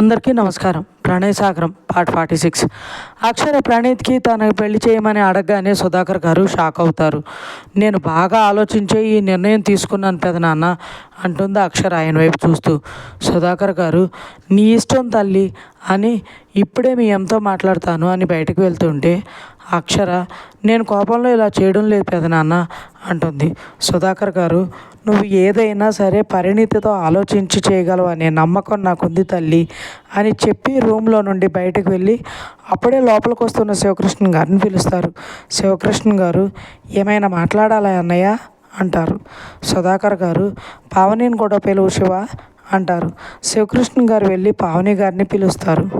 అందరికీ నమస్కారం. Pranay Sagaram part forty six. Akshara ప్రణీత్కి తనకు పెళ్ళి చేయమని అడగగానే సుధాకర్ గారు షాక్ అవుతారు. నేను బాగా ఆలోచించే ఈ నిర్ణయం తీసుకున్నాను పెదనాన్న అంటుంది అక్షర ఆయన వైపు చూస్తూ. సుధాకర్ గారు నీ ఇష్టం తల్లి అని ఇప్పుడే మీ ఎంతో మాట్లాడతాను అని బయటకు వెళ్తుంటే అక్షర నేను కోపంలో ఇలా చేయడం లేదు పెదనాన్న అంటుంది. సుధాకర్ గారు నువ్వు ఏదైనా సరే పరిణితితో ఆలోచించి చేయగలవు? అనే నమ్మకం నాకుంది తల్లి అని చెప్పి రూమ్లో నుండి బయటకు వెళ్ళి అప్పుడే లోపలికి వస్తున్న శివకృష్ణ గారిని పిలుస్తారు. శివకృష్ణ గారు ఏమైనా మాట్లాడాలా అన్నయ్య? అంటారు. సుధాకర్ గారు పావనిని కూడా పిలువు శివ అంటారు. శివకృష్ణ గారు వెళ్ళి పావని గారిని పిలుస్తారు.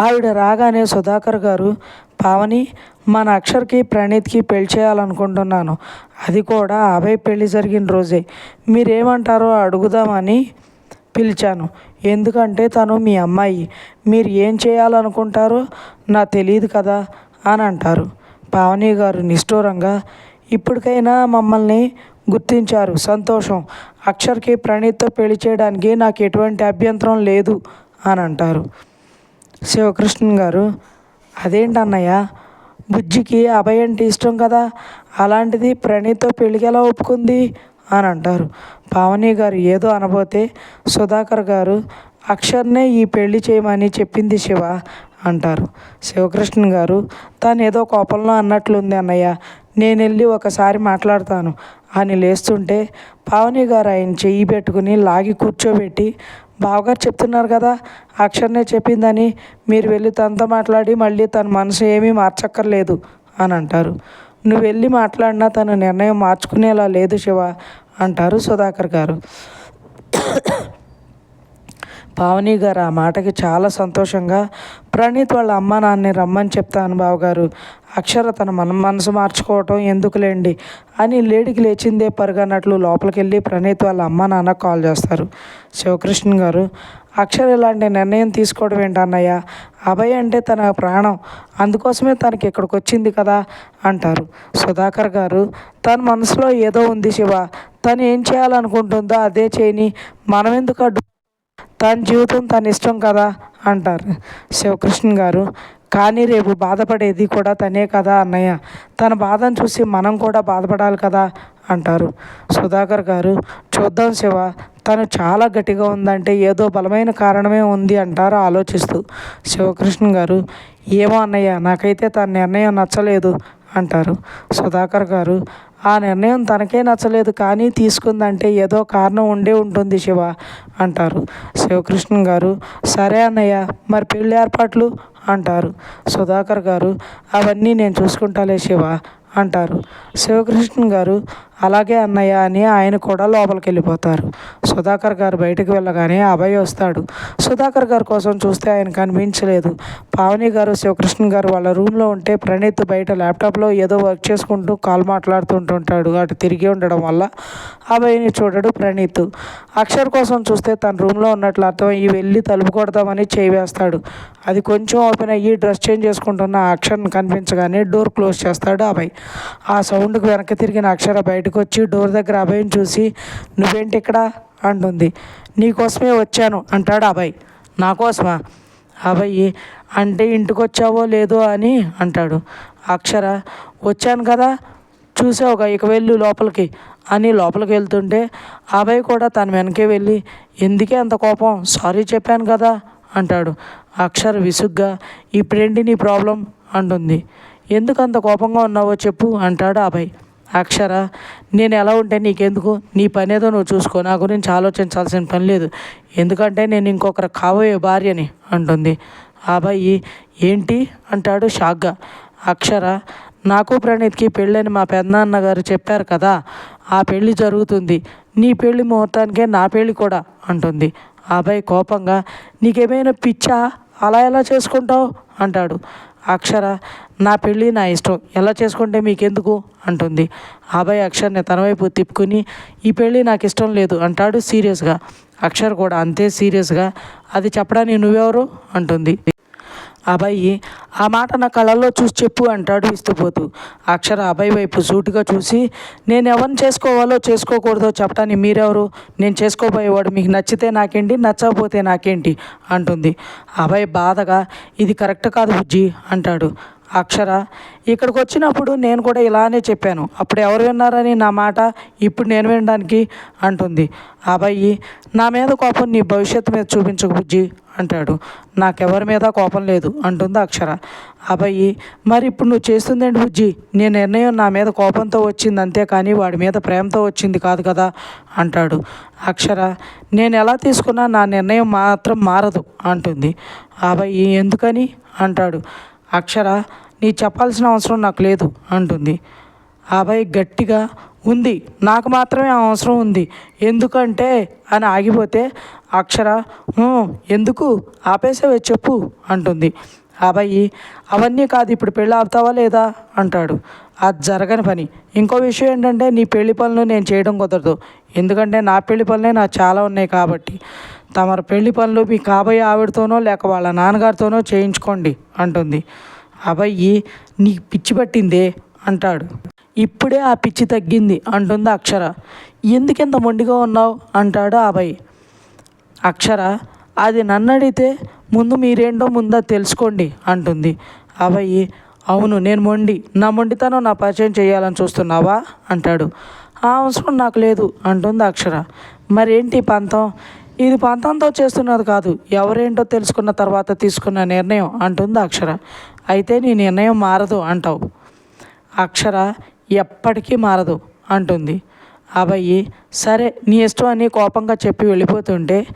ఆవిడ రాగానే సుధాకర్ గారు పావని మన అక్షర్కి ప్రణీత్కి పెళ్ళి చేయాలనుకుంటున్నాను. అది కూడా అభయ్ పెళ్ళి జరిగిన రోజే. మీరేమంటారో అడుగుదామని పిలిచాను. ఎందుకంటే తను మీ అమ్మాయి. మీరు ఏం చేయాలనుకుంటారో నాకు తెలియదు కదా అని అంటారు. పావని గారు నిష్ఠూరంగా ఇప్పటికైనా మమ్మల్ని గుర్తించారు. సంతోషం. అక్షర్కి ప్రణీత్తో పెళ్ళి చేయడానికి నాకు ఎటువంటి అభ్యంతరం లేదు అని అంటారు. శివకృష్ణ గారు అదేంటి అన్నయ్య బుజ్జికి అభయ్ అంటే ఇష్టం కదా అలాంటిది ప్రణీత్తో పెళ్ళికి ఎలా ఒప్పుకుంది? అని అంటారు. పావని గారు ఏదో అనబోతే సుధాకర్ గారు అక్షర్నే ఈ పెళ్ళి చేయమని చెప్పింది శివ అంటారు. శివకృష్ణ గారు తాను ఏదో కోపంలో అన్నట్లుంది అన్నయ్య నేను వెళ్ళి ఒకసారి మాట్లాడతాను అని లేస్తుంటే పావని గారు ఆయన చెయ్యి పెట్టుకుని లాగి కూర్చోబెట్టి బావగారు చెప్తున్నారు కదా అక్షర్నే చెప్పిందని. మీరు వెళ్ళి తనతో మాట్లాడి మళ్ళీ తన మనసు ఏమీ మార్చక్కర్లేదు అని అంటారు. నువ్వు వెళ్ళి మాట్లాడినా తన నిర్ణయం మార్చుకునేలా లేదు శివ అంటారు సుధాకర్ గారు. పావని గారు ఆ మాటకి చాలా సంతోషంగా ప్రణీత్ వాళ్ళ అమ్మ నాన్నని రమ్మని చెప్తాను బావగారు. అక్షర తన మన మనసు మార్చుకోవటం ఎందుకులేండి? అని లేడికి లేచిందే పరుగన్నట్లు లోపలికి వెళ్ళి ప్రణీత్ వాళ్ళ అమ్మ నాన్న కాల్ చేస్తారు. శివకృష్ణ గారు అక్షర ఇలాంటి నిర్ణయం తీసుకోవడం ఏంటన్నయ్య? అభయ అంటే తన ప్రాణం. అందుకోసమే తనకి ఇక్కడికి వచ్చింది కదా? అంటారు. సుధాకర్ గారు తన మనసులో ఏదో ఉంది శివ. తను ఏం చేయాలనుకుంటుందో అదే చేయని. మనం ఎందుకు అడ్డు తన జీవితం తన ఇష్టం కదా అంటారు శివకృష్ణ గారు. కానీ రేపు బాధపడేది కూడా తనే కదా అన్నయ్య. తన బాధను చూసి మనం కూడా బాధపడాలి కదా అంటారు సుధాకర్ గారు. చూద్దాం శివ తను చాలా గట్టిగా ఉందంటే ఏదో బలమైన కారణమే ఉంది అంటారు ఆలోచిస్తూ శివకృష్ణ గారు. ఏమో అన్నయ్య నాకైతే తన నిర్ణయం నచ్చలేదు అంటారు సుధాకర్ గారు. ఆ నిర్ణయం తనకే నచ్చలేదు కానీ తీసుకుందంటే ఏదో కారణం ఉండే ఉంటుంది శివ అంటారు. శివకృష్ణ గారు సరే అన్నయ్య మరి పెళ్ళి ఏర్పాట్లు? అంటారు. సుధాకర్ గారు అవన్నీ నేను చూసుకుంటాలే శివ అంటారు. శివకృష్ణ గారు అలాగే అన్నయ్య అని ఆయన కూడా లోపలికి వెళ్ళిపోతారు. సుధాకర్ గారు బయటకు వెళ్ళగానే అభయ్ వస్తాడు. సుధాకర్ గారి కోసం చూస్తే ఆయన కనిపించలేదు. పావని గారు శివకృష్ణ గారు వాళ్ళ రూమ్లో ఉంటే ప్రణీత్ బయట ల్యాప్టాప్లో ఏదో వర్క్ చేసుకుంటూ కాల్ మాట్లాడుతుంటుంటాడు. అటు తిరిగి ఉండడం వల్ల అభయ్ని చూడడు ప్రణీత్. అక్షర్ కోసం చూస్తే తన రూమ్లో ఉన్నట్లు అర్థమయ్యి వెళ్ళి తలుపు కొడదామని చేయి వేస్తాడు. అది కొంచెం ఓపెన్ అయ్యి డ్రెస్ చేంజ్ చేసుకుంటున్న ఆ అక్షర్ని కనిపించగానే డోర్ క్లోజ్ చేస్తాడు అభయ్. ఆ సౌండ్కి వెనక్కి తిరిగిన అక్షర బయటకు వచ్చి డోర్ దగ్గర అభయం చూసి నువ్వేంటి ఇక్కడ? అంటుంది. నీకోసమే వచ్చాను అంటాడు అభయ్. నా కోసమా? అభయ్ అంటే ఇంటికి వచ్చావో లేదో అని అంటాడు. అక్షర వచ్చాను కదా చూసావుగా ఇక వెళ్ళు లోపలికి అని లోపలికి వెళ్తుంటే అభయ్ కూడా తన వెనకే వెళ్ళి ఎందుకే అంత కోపం? సారీ చెప్పాను కదా అంటాడు. అక్షర్ విసుగ్గా ఇప్పుడేంటి నీ ప్రాబ్లం? అంటుంది. ఎందుకు అంత కోపంగా ఉన్నావో చెప్పు అంటాడు అభయ్. అక్షర నేను ఎలా ఉంటే నీకెందుకు? నీ పని ఏదో నువ్వు చూసుకో. నా గురించి ఆలోచించాల్సిన పని లేదు. ఎందుకంటే నేను ఇంకొకరు కాబోయే భార్యని అంటుంది. అబ్బాయి ఏంటి? అంటాడు షాక్గా. అక్షర నాకు ప్రణీత్కి పెళ్ళని మా పెద్దనాన్న గారు చెప్పారు కదా. ఆ పెళ్ళి జరుగుతుంది. నీ పెళ్ళి ముహూర్తానికే నా పెళ్ళి కూడా అంటుంది. అబ్బాయి కోపంగా నీకేమైనా పిచ్చా? అలా ఎలా చేసుకుంటావు? అంటాడు. అక్షర నా పెళ్ళి నా ఇష్టం. ఎలా చేసుకుంటే మీకెందుకు? అంటుంది. అభయ్ అక్షర్ని తన వైపు తిప్పుకుని ఈ పెళ్ళి నాకు ఇష్టం లేదు అంటాడు సీరియస్గా. అక్షర్ కూడా అంతే సీరియస్గా. అది చెప్పడానికి నువ్వెవరు? అంటుంది. అబ్బాయి ఆ మాట నా కళ్ళల్లో చూసి చెప్పు అంటాడు విస్తుపోతూ. అక్షర అబ్బాయి వైపు సూటిగా చూసి నేను ఎవరిని చేసుకోవాలో చేసుకోకూడదో చెప్పడానికి మీరెవరు? నేను చేసుకోబోయేవాడు మీకు నచ్చితే నాకేంటి నచ్చకపోతే నాకేంటి? అంటుంది. అబ్బాయి బాధగా ఇది కరెక్ట్ కాదు బుజ్జి అంటాడు. అక్షర ఇక్కడికి వచ్చినప్పుడు నేను కూడా ఇలానే చెప్పాను. అప్పుడు ఎవరు విన్నారని నా మాట ఇప్పుడు నేను వినడానికి? అంటుంది. అబ్బాయి నా మీద కోపం నీ భవిష్యత్తు మీద చూపించకు బుజ్జి. అంటాడు. నాకెవరి మీద కోపం లేదు అంటుంది అక్షర. అబ్బాయి మరి ఇప్పుడు నువ్వు చేస్తుందేంటి బుజ్జి? నీ నిర్ణయం నా మీద కోపంతో వచ్చింది అంతే కానీ వాడి మీద ప్రేమతో వచ్చింది కాదు కదా అంటాడు. అక్షర. నేను ఎలా తీసుకున్నా నా నిర్ణయం మాత్రం మారదు అంటుంది. అబ్బాయి ఎందుకని? అంటాడు. అక్షర. నీ చెప్పాల్సిన అవసరం నాకు లేదు అంటుంది. అబ్బాయి గట్టిగా ఉంది. నాకు మాత్రమే అవసరం ఉంది. ఎందుకంటే అని ఆగిపోతే అక్షర ఎందుకు? ఆపేసేవే చెప్పు అంటుంది. అబ్బాయి అవన్నీ కాదు ఇప్పుడు పెళ్ళి ఆపుతావా లేదా? అంటాడు. అది జరగని పని. ఇంకో విషయం ఏంటంటే నీ పెళ్ళి పనులు నేను చేయడం కుదరదు. ఎందుకంటే నా పెళ్ళి పనులే నాకు చాలా ఉన్నాయి కాబట్టి. తమరు పెళ్ళి పనులు మీ కాబోయే ఆవిడతోనో లేక వాళ్ళ నాన్నగారితోనో చేయించుకోండి అంటుంది. అబ్బాయి నీకు పిచ్చి పట్టిందే అంటాడు. ఇప్పుడే ఆ పిచ్చి తగ్గింది అంటుంది అక్షర. ఎందుకెంత మొండిగా ఉన్నావు? అంటాడు అబ్బాయి అక్షర అది నన్ను అడిగితే ముందు మీరేంటో ముందా తెలుసుకోండి అంటుంది. అబ్బాయి అవును నేను మొండి. నా మొండితనం నా పరిచయం చేయాలని చూస్తున్నావా? అంటాడు. ఆ అవసరం నాకు లేదు అంటుంది అక్షర. మరేంటి పంతం? ఇది పంతంతో చేస్తున్నది కాదు ఎవరేంటో తెలుసుకున్న తర్వాత తీసుకున్న నిర్ణయం అంటుంది అక్షర. అయితే నీ నిర్ణయం మారదు అంటావు. అక్షర ఎప్పటికీ మారదు అంటుంది. అబ్బాయి సరే నీ ఇష్టం అని కోపంగా చెప్పి వెళ్ళిపోతుంటే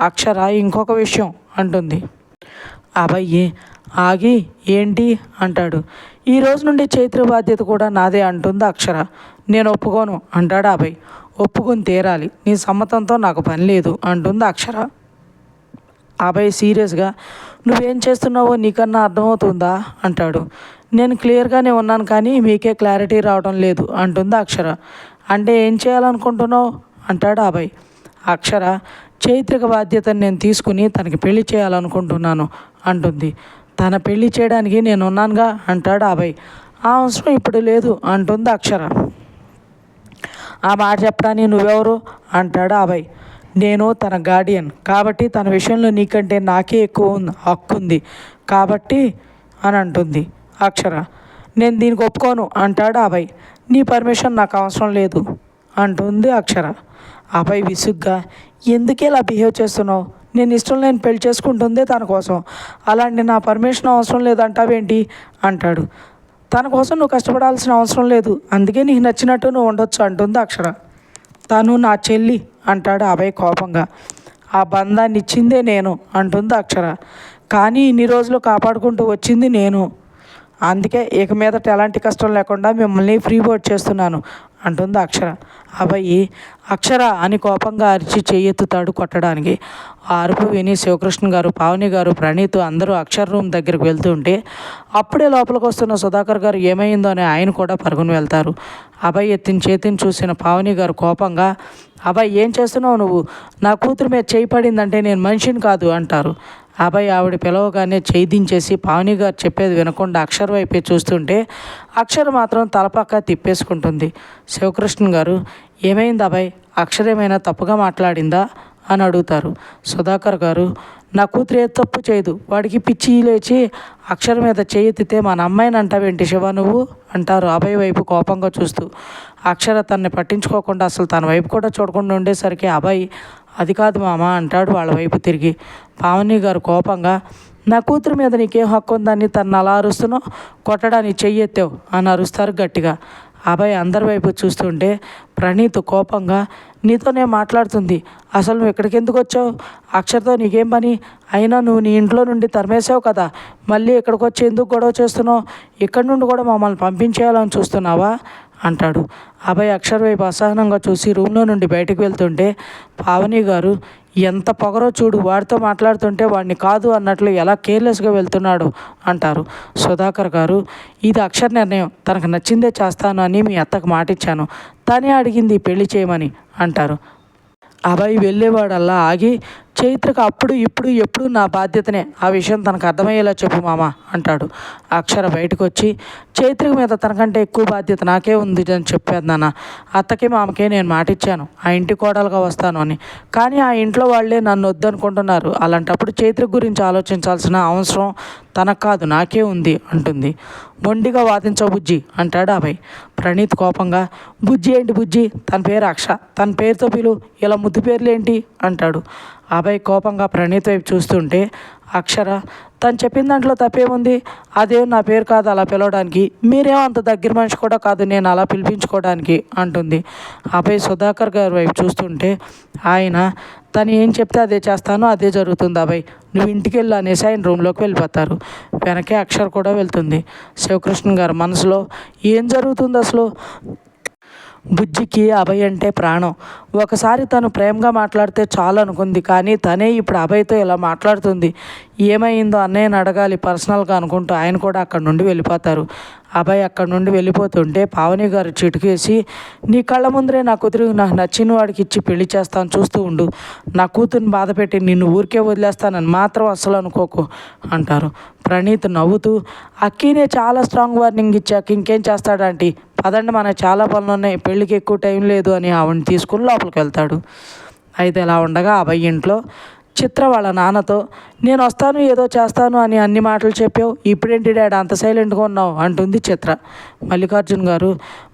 అక్షర ఇంకొక విషయం అంటుంది. అబ్బాయి ఆగి ఏంటి? అంటాడు. ఈ రోజు నుండి చైత్ర బాధ్యత కూడా నాదే అంటుంది అక్షర. నేను ఒప్పుకోను అంటాడు అబ్బాయి ఒప్పుకొని తీరాలి. నీ సమ్మతంతో నాకు పని లేదు అంటుంది అక్షర. అబ్బాయి సీరియస్గా నువ్వేం చేస్తున్నావో నీకన్నా అర్థమవుతుందా? అంటాడు. నేను క్లియర్గానే ఉన్నాను కానీ మీకే క్లారిటీ రావడం లేదు అంటుంది అక్షర. అంటే ఏం చేయాలనుకుంటున్నావు? అంటాడు అభయ్. అక్షర చైత్రిక బాధ్యతను నేను తీసుకుని తనకి పెళ్ళి చేయాలనుకుంటున్నాను అంటుంది. తన పెళ్ళి చేయడానికి నేను ఉన్నానుగా? అంటాడు అభయ్. ఆ అవసరం ఇప్పుడు లేదు అంటుంది అక్షర. ఆ మాట చెప్పడానికి నువ్వెవరు? అంటాడు అభయ్. నేను తన గార్డియన్. కాబట్టి తన విషయంలో నీకంటే నాకే ఎక్కువ ఉంది హక్కు ఉంది కాబట్టి అని అంటుంది. అక్షర. నేను దీనికి ఒప్పుకోను అంటాడు అభయ్. నీ పర్మిషన్ నాకు అవసరం లేదు అంటుంది అక్షర. అభయ్ విసుగ్గా ఎందుకు ఇలా బిహేవ్ చేస్తున్నావు? నేను ఇష్టం లేని పెళ్ళి చేసుకుంటుందే తన కోసం. అలాంటి నా పర్మిషన్ అవసరం లేదంటావేంటి? అంటాడు. తన కోసం నువ్వు కష్టపడాల్సిన అవసరం లేదు అందుకే నీకు నచ్చినట్టు నువ్వు ఉండొచ్చు అంటుంది అక్షర. తను నా చెల్లి అంటాడు అభయ్ కోపంగా. ఆ బంధాన్ని ఇచ్చిందే నేను అంటుంది అక్షర. కానీ ఇన్ని రోజులు కాపాడుకుంటూ వచ్చింది నేను. అందుకే ఇక మీదట ఎలాంటి కష్టం లేకుండా మిమ్మల్ని ఫ్రీ బోర్డ్ చేస్తున్నాను అంటుంది అక్షర. అబ్బాయి అక్షర అని కోపంగా అరిచి చెయ్యెత్తుతాడు కొట్టడానికి. ఆ అరుపు విని శివకృష్ణ గారు పావని గారు ప్రణీత్ అందరూ అక్షర రూమ్ దగ్గరికి వెళ్తుంటే అప్పుడే లోపలికి వస్తున్న సుధాకర్ గారు ఏమైందో అని ఆయన కూడా పరుగుని వెళ్తారు. అబ్బాయి ఎత్తిన చేతిని చూసిన పావని గారు కోపంగా అబ్బాయి ఏం చేస్తున్నావు నువ్వు? నా కూతురు మీద చేయి పడిందంటే నేను మనిషిని కాదు అంటారు. అభయ్ ఆవిడ పిలవగానే చేయిదించేసి పావని గారు చెప్పేది వినకుండా అక్షర్ వైపే చూస్తుంటే అక్షర్ మాత్రం తలపక్క తిప్పేసుకుంటుంది. శివకృష్ణ గారు ఏమైంది అభయ్? అక్షరేమైనా తప్పుగా మాట్లాడిందా? అని అడుగుతారు. సుధాకర్ గారు నా కూతురు ఏ తప్పు చేయదు. వాడికి పిచ్చి లేచి అక్షరం మీద చేయెత్తితే మన అమ్మాయిని అంటావేంటి శివ నువ్వు? అంటారు అభయ్ వైపు కోపంగా చూస్తూ. అక్షర తనని పట్టించుకోకుండా అసలు తన వైపు కూడా చూడకుండా ఉండేసరికి అభయ్ అది కాదు మామ అంటాడు వాళ్ళ వైపు తిరిగి. పావని గారు కోపంగా నా కూతురు మీద నీకేం హక్కు ఉందని తను అలా అరుస్తున్నావు? కొట్టడానికి చెయ్యెత్తావు అని అరుస్తారు గట్టిగా. అభయ్ అందరి వైపు చూస్తుంటే ప్రణీత్ కోపంగా నీతోనే మాట్లాడుతుంది. అసలు నువ్వు ఇక్కడికి ఎందుకు వచ్చావు? అక్షర్తో నీకేం పని? అయినా నువ్వు నీ ఇంట్లో నుండి తరిమేసావు కదా? మళ్ళీ ఇక్కడికి వచ్చి ఎందుకు గొడవ చేస్తున్నావు? ఇక్కడి నుండి కూడా మమ్మల్ని పంపించేయాలని చూస్తున్నావా? అంటాడు. అభయ్ అక్షర్ వైపు అసహనంగా చూసి రూమ్లో నుండి బయటకు వెళ్తుంటే పావని గారు ఎంత పొగరో చూడు వాడితో మాట్లాడుతుంటే వాడిని కాదు అన్నట్లు ఎలా కేర్లెస్గా వెళ్తున్నాడు? అంటారు. సుధాకర్ గారు ఇది అక్షర నిర్ణయం. తనకు నచ్చిందే చేస్తాను అని మీ అత్తకు మాటిచ్చాను. తనే అడిగింది పెళ్ళి చేయమని అంటారు. అబ్బాయి వెళ్ళేవాడల్లా ఆగి చైత్రకు అప్పుడు ఇప్పుడు ఎప్పుడు నా బాధ్యతనే. ఆ విషయం తనకు అర్థమయ్యేలా చెప్పు మామ అంటాడు. అక్షర బయటకు వచ్చి చైత్రిక మీద తనకంటే ఎక్కువ బాధ్యత నాకే ఉంది అని చెప్పాను నాన్న. అత్తకి మామకే నేను మాటిచ్చాను. ఆ ఇంటి కోడలుగా వస్తాను అని. కానీ ఆ ఇంట్లో వాళ్ళే నన్ను వద్దనుకుంటున్నారు. అలాంటప్పుడు చైత్రిక గురించి ఆలోచించాల్సిన అవసరం తనకు కాదు నాకే ఉంది అంటుంది. మొండిగా వాదించవు బుజ్జి అంటాడు అభయ్ ప్రణీత్ కోపంగా బుజ్జి ఏంటి బుజ్జి? తన పేరు అక్ష. తన పేరుతో పిలు ఇలా ముద్దు పేర్లు ఏంటి అంటాడు. అభయ్ కోపంగా ప్రణీత్ వైపు చూస్తుంటే అక్షర తను చెప్పిన దాంట్లో తప్పేముంది? అదేం నా పేరు కాదు అలా పిలవడానికి. మీరేమో అంత దగ్గర మనిషి కూడా కాదు నేను అలా పిలిపించుకోవడానికి అంటుంది. అభయ్ సుధాకర్ గారి వైపు చూస్తుంటే ఆయన తను ఏం చెప్తే అదే చేస్తాను అదే జరుగుతుంది అభయ్. నువ్వు ఇంటికి వెళ్ళు అనేసి ఆయన రూమ్లోకి వెళ్ళిపోతారు. వెనకే అక్షర్ కూడా వెళ్తుంది. శివకృష్ణ గారు మనసులో ఏం జరుగుతుంది అసలు? బుజ్జికి అభయ్ అంటే ప్రాణం. ఒకసారి తను ప్రేమగా మాట్లాడితే చాలు అనుకుంది కానీ తనే ఇప్పుడు అభయ్తో ఇలా మాట్లాడుతుంది. ఏమైందో అన్నయ్యని అడగాలి పర్సనల్గా అనుకుంటూ ఆయన కూడా అక్కడి నుండి వెళ్ళిపోతారు. అభయ్ అక్కడి నుండి వెళ్ళిపోతుంటే పావని గారు చిటికేసి నీ కళ్ళ ముందరే నా కూతురు నాకు నచ్చిన వాడికి ఇచ్చి పెళ్ళి చేస్తాను చూస్తూ ఉండు. నా కూతుర్ని బాధ పెట్టి నిన్ను ఊరికే వదిలేస్తానని మాత్రం అస్సలు అనుకోకు అంటారు. ప్రణీత్ నవ్వుతూ అక్కీనే చాలా స్ట్రాంగ్ వార్నింగ్ ఇచ్చాక ఇంకేం చేస్తాడంటే అదండి మనకు చాలా పనులు ఉన్నాయి. పెళ్ళికి ఎక్కువ టైం లేదు అని ఆవిడని తీసుకుని లోపలికి వెళ్తాడు. అయితే ఇలా ఉండగా అభయ్ ఇంట్లో చిత్ర వాళ్ళ నాన్నతో నేను వస్తాను ఏదో చేస్తాను అని అన్ని మాటలు చెప్పావు. ఇప్పుడేంటి డాడీ అంత సైలెంట్గా ఉన్నావు? అంటుంది చిత్ర. మల్లికార్జున్ గారు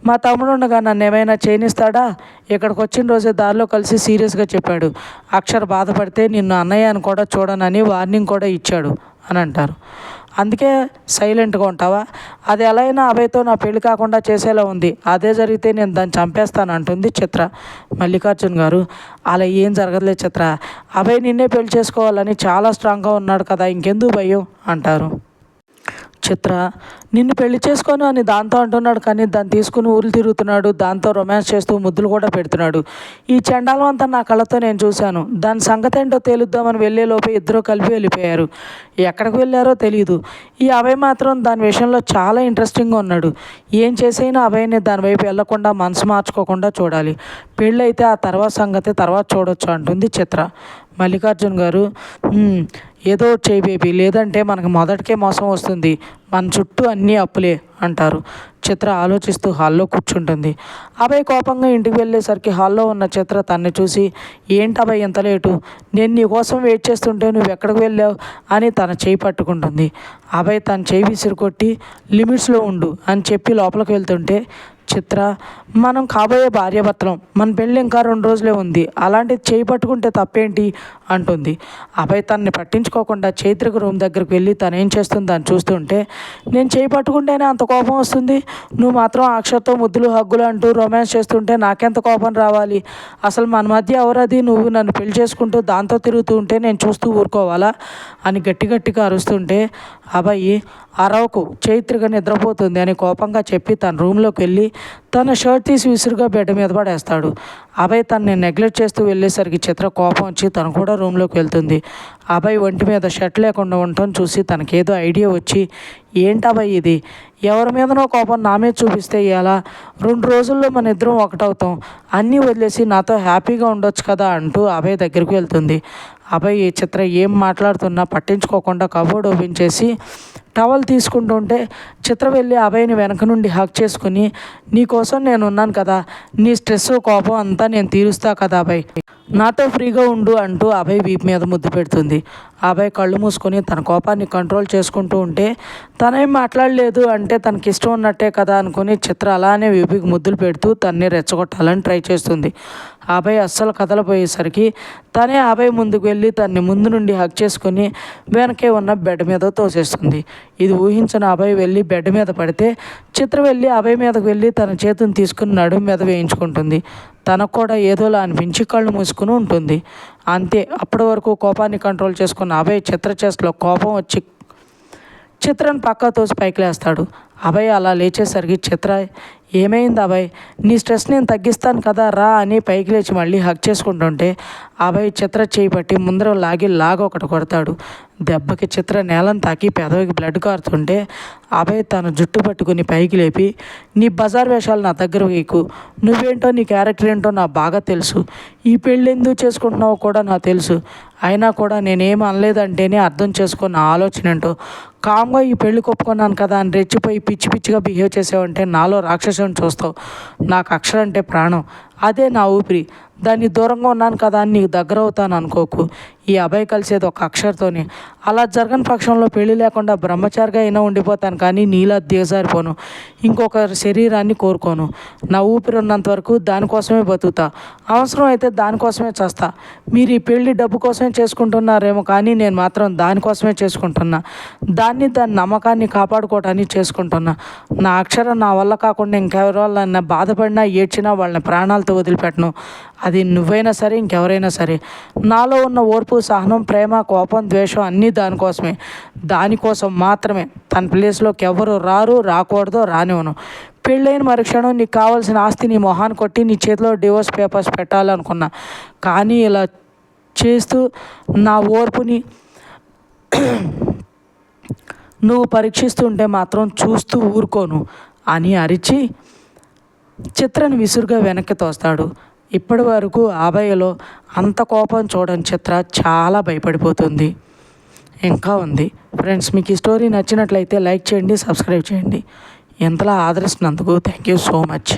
మా తమ్ముడు ఉండగా నన్ను ఏమైనా చేయనిస్తాడా? ఇక్కడికి వచ్చిన రోజే దారిలో కలిసి సీరియస్గా చెప్పాడు. అక్షర బాధపడితే నిన్ను అన్నయ్య అని కూడా చూడనని వార్నింగ్ కూడా ఇచ్చాడు అని అంటారు. అందుకే సైలెంట్గా ఉంటావా? అది ఎలా అయినా అభయ్తో నా పెళ్ళి కాకుండా చేసేలా ఉంది. అదే జరిగితే నేను దాన్ని చంపేస్తాను అంటుంది చిత్ర. మల్లికార్జున్ గారు అలా ఏం జరగదులే చిత్ర. అభయ్ నిన్నే పెళ్ళి చేసుకోవాలని చాలా స్ట్రాంగ్గా ఉన్నాడు కదా ఇంకెందుకు భయం? అంటారు. చిత్ర నిన్ను పెళ్ళి చేసుకోను అని దాంతో అంటున్నాడు కానీ దాన్ని తీసుకుని ఊర్లు తిరుగుతున్నాడు. దాంతో రొమాన్స్ చేస్తూ ముద్దులు కూడా పెడుతున్నాడు. ఈ చండాలం అంతా నా కళ్ళతో నేను చూశాను. దాని సంగతి ఏంటో తేలుద్దామని వెళ్ళే లోపే ఇద్దరు కలిపి వెళ్ళిపోయారు. ఎక్కడికి వెళ్ళారో తెలియదు ఈ అభయ్ మాత్రం దాని విషయంలో చాలా ఇంట్రెస్టింగ్గా ఉన్నాడు. ఏం చేసైనా అభయ్ని దాని వైపు వెళ్ళకుండా మనసు మార్చుకోకుండా చూడాలి. పెళ్ళైతే ఆ తర్వాత సంగతి తర్వాత చూడొచ్చు అంటుంది చిత్ర. మల్లికార్జున్ గారు ఏదో చేయి బేబీ లేదంటే మనకు మొదటికే మోసం వస్తుంది. మన చుట్టూ అన్నీ అప్పులే అంటారు. చిత్ర ఆలోచిస్తూ హాల్లో కూర్చుంటుంది. అభయ్ కోపంగా ఇంటికి వెళ్ళేసరికి హాల్లో ఉన్న చిత్ర తన్ని చూసి ఏంటి అభయ్ ఎంత లేటు? నేను నీ కోసం వెయిట్ చేస్తుంటే నువ్వు ఎక్కడికి వెళ్ళావు? అని తన చేయి పట్టుకుంటుంది. అభయ్ తన చేయి విసిరికొట్టి లిమిట్స్లో ఉండు అని చెప్పి లోపలికి వెళ్తుంటే చిత్ర మనం కాబోయే భార్యాభర్తలం మన పెళ్ళి ఇంకా రెండు రోజులే ఉంది అలాంటిది చేయి పట్టుకుంటే తప్పేంటి? అంటుంది. అభయ్ తనని పట్టించుకోకుండా చైత్రకు రూమ్ దగ్గరికి వెళ్ళి తను ఏం చేస్తుంది అని చూస్తుంటే నేను చేయి పట్టుకుంటేనే అంత కోపం వస్తుంది? నువ్వు మాత్రం అక్షర్తో ముద్దులు హగ్గులు అంటూ రొమాన్స్ చేస్తుంటే నాకెంత కోపం రావాలి? అసలు మన మధ్య ఎవరది? నువ్వు నన్ను పెళ్ళి చేసుకుంటూ దాంతో తిరుగుతూ ఉంటే నేను చూస్తూ ఊరుకోవాలా? అని గట్టి గట్టిగా అరుస్తుంటే అబ్బాయి అరవకు చైత్రిక నిద్రపోతుంది అని కోపంగా చెప్పి తన రూమ్లోకి వెళ్ళి తన షర్ట్ తీసి విసురుగా బెడ్ మీద పడేస్తాడు. అభయ్ తనని నెగ్లెక్ట్ చేస్తూ వెళ్ళేసరికి చిత్ర కోపం వచ్చి తను కూడా రూమ్లోకి వెళ్తుంది. అభయ్ ఒంటి మీద షర్ట్ లేకుండా ఉండటం చూసి తనకేదో ఐడియా వచ్చి ఏంటి అభయ్ ఇది? ఎవరి మీదనో కోపం నా మీద చూపిస్తే ఎలా? రెండు రోజుల్లో మన ఇద్దరం ఒకటవుతాం. అన్నీ వదిలేసి నాతో హ్యాపీగా ఉండొచ్చు కదా అంటూ అభయ్ దగ్గరికి వెళ్తుంది. అభయ్ ఈ చిత్ర ఏం మాట్లాడుతున్నా పట్టించుకోకుండా కబోర్డ్ ఓపెన్ చేసి టవల్ తీసుకుంటుంటే చిత్ర వెళ్ళి అభయ్ని వెనక నుండి హక్ చేసుకుని నీకోసం నేను ఉన్నాను కదా నీ స్ట్రెస్ కోపం అంతా నేను తీరుస్తా కదా అభయ్ నాతో ఫ్రీగా ఉండు అంటూ అభయ్ వీపు మీద ముద్దు పెడుతుంది. అభయ్ కళ్ళు మూసుకొని తన కోపాన్ని కంట్రోల్ చేసుకుంటూ ఉంటే తనేం మాట్లాడలేదు అంటే తనకి ఇష్టం ఉన్నట్టే కదా అనుకుని చిత్ర అలానే వీపుకి ముద్దులు పెడుతూ తన్ని రెచ్చగొట్టాలని ట్రై చేస్తుంది. అభయ్ అస్సలు కదలపోయేసరికి తనే అభయ్ ముందుకు వెళ్ళి తన్ని ముందు నుండి హక్ చేసుకుని వెనకే ఉన్న బెడ్ మీద తోసేస్తుంది. ఇది ఊహించిన అభయ్ వెళ్ళి బెడ్ మీద పడితే చిత్ర వెళ్ళి అభయ్ మీదకు వెళ్ళి తన చేతిని తీసుకుని నడుము మీద వేయించుకుంటుంది. తనకు కూడా ఏదోలా అనిపించి కళ్ళు మూసుకుని ఉంటుంది. అంతే అప్పటి వరకు కోపాన్ని కంట్రోల్ చేసుకున్న అభయ్ చిత్ర చేస్తలో కోపం వచ్చి చిత్రను పక్క తోసి పైకి లేస్తాడు. అభయ్ అలా లేచేసరికి చిత్ర ఏమైంది అభయ్? నీ స్ట్రెస్ నేను తగ్గిస్తాను కదా రా అని పైకి లేచి మళ్ళీ హక్ చేసుకుంటుంటే అభయ్ చిత్ర చేయి పట్టి ముందర లాగి లాగ ఒకటి కొడతాడు. దెబ్బకి చిత్ర నేలను తాకి పెదవికి బ్లడ్ కారుతుంటే అభయ్ తన జుట్టు పట్టుకుని పైకి లేపి నీ బజార్ వేషాలు నా దగ్గర వీకు నువ్వేంటో నీ క్యారెక్టర్ ఏంటో నాకు బాగా తెలుసు. ఈ పెళ్ళి ఎందుకు చేసుకుంటున్నావో కూడా నాకు తెలుసు. అయినా కూడా నేనేం అనలేదంటేనే అర్థం చేసుకున్న ఆలోచన ఏంటో. కామ్గా ఈ పెళ్ళి కొప్పుకున్నాను కదా అని రెచ్చిపోయి పిచ్చి పిచ్చిగా బిహేవ్ చేసావంటే నాలో రాక్షసుని చూస్తావు. నాకు అక్షరం అంటే ప్రాణం. అదే నా ఊపిరి. దాన్ని దూరంగా ఉన్నాను కదా అని నీకు దగ్గర అవుతాను అనుకోకు. ఈ అబ్బాయి కలిసేది ఒక అక్షరతోనే. అలా జరగని పక్షంలో పెళ్ళి లేకుండా బ్రహ్మచారిగా అయినా ఉండిపోతాను కానీ నీలా దిగజారిపోను ఇంకొక శరీరాన్ని కోరుకోను. నా ఊపిరి ఉన్నంత వరకు దానికోసమే బతుకుతా. అవసరం అయితే దానికోసమే చేస్తా. మీరు ఈ పెళ్ళి డబ్బు కోసమే చేసుకుంటున్నారేమో కానీ నేను మాత్రం దానికోసమే చేసుకుంటున్నా. దాన్ని దాని నమ్మకాన్ని కాపాడుకోవటానికి చేసుకుంటున్నా. నా అక్షరం నా వల్ల కాకుండా ఇంకెవరైనా బాధపడినా ఏడ్చినా వాళ్ళని ప్రాణాలతో వదిలిపెట్టను. అది నువ్వైనా సరే ఇంకెవరైనా సరే. నాలో ఉన్న ఓర్పు సహనం ప్రేమ కోపం ద్వేషం అన్నీ దానికోసమే. దానికోసం మాత్రమే. తన ప్లేస్లోకి ఎవరు రారు రాకూడదు రానివ్వను. పెళ్ళైన మరుక్షణం నీకు కావాల్సిన ఆస్తి నీ మొహాన్ని కొట్టి నీ చేతిలో డివోర్స్ పేపర్స్ పెట్టాలనుకున్నా. కానీ ఇలా చేస్తూ నా ఓర్పుని నువ్వు పరీక్షిస్తుంటే మాత్రం చూస్తూ ఊరుకోను అని అరిచి చిత్రను విసురుగా వెనక్కి తోస్తాడు. ఇప్పటి వరకు ఆబయ్యలో అంత కోపం చూడని చిత్ర చాలా భయపడిపోతుంది. ఇంకా ఉంది. ఫ్రెండ్స్ మీకు ఈ స్టోరీ నచ్చినట్లయితే లైక్ చేయండి సబ్స్క్రైబ్ చేయండి. ఇంతలా ఆదరిస్తున్నందుకు థ్యాంక్ యూ సో మచ్.